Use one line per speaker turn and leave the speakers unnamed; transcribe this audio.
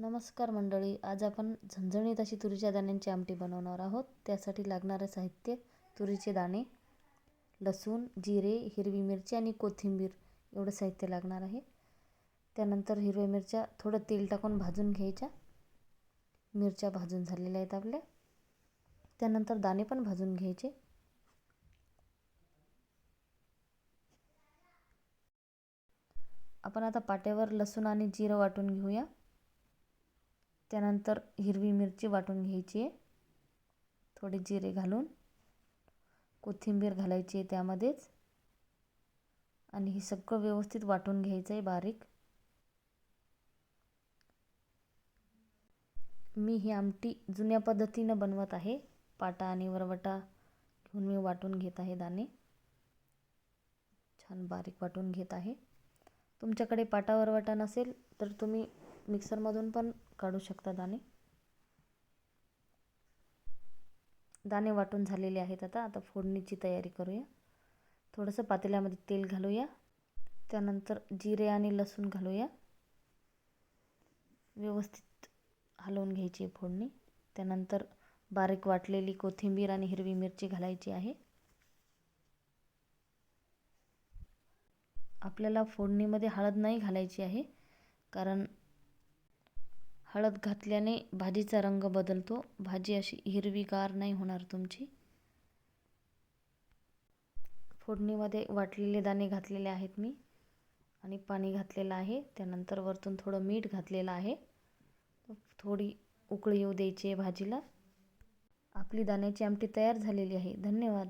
नमस्कार मंडळी आज आपण झणझणीत अशी तुरीच्या दाण्यांची आमटी बनवणार आहोत. त्यासाठी लागणारं साहित्य तुरीचे दाणे लसूण जिरे हिरवी मिरची आणि कोथिंबीर एवढं साहित्य लागणार आहे. त्यानंतर हिरव्या मिरच्या थोडं तेल टाकून भाजून घ्यायच्या. मिरच्या भाजून झालेल्या आहेत आपल्या. त्यानंतर दाणे पण भाजून घ्यायचे. आपण आता पाट्यावर लसूण आणि जिरं वाटून घेऊया. त्यानंतर हिरवी मिरची वाटून घ्यायची. आहे थोडे जिरे घालून कोथिंबीर घालायची आहे त्यामध्येच. आणि हे सगळं व्यवस्थित वाटून घ्यायचं आहे बारीक. मी ही आमटी जुन्या पद्धतीनं बनवत आहे. पाटा आणि वरवटा घेऊन मी वाटून घेत आहे दाणे. छान बारीक वाटून घेत आहे. तुमच्याकडे पाटा वरवटा नसेल तर तुम्ही मिक्सरमधून पण काढू शकता दाणे. दाणे वाटून झालेले आहेत आता. आता फोडणीची तयारी करूया. थोडंसं पातेल्यामध्ये तेल घालूया. त्यानंतर जिरे आणि लसूण घालूया. व्यवस्थित हलवून घ्यायची फोडणी. त्यानंतर बारीक वाटलेली कोथिंबीर आणि हिरवी मिरची घालायची आहे. आपल्याला फोडणीमध्ये हळद नाही घालायची आहे कारण हळद घातल्याने भाजीचा रंग बदलतो. भाजी अशी हिरवीगार नाही होणार तुमची. फोडणीमध्ये वाटलेले दाणे घातलेले आहेत मी. आणि पाणी घातलेलं आहे. त्यानंतर वरतून थोडं मीठ घातलेलं आहे. थोडी उकळी येऊ द्यायची आहे भाजीला. आपली दाण्याची आमटी तयार झालेली आहे. धन्यवाद.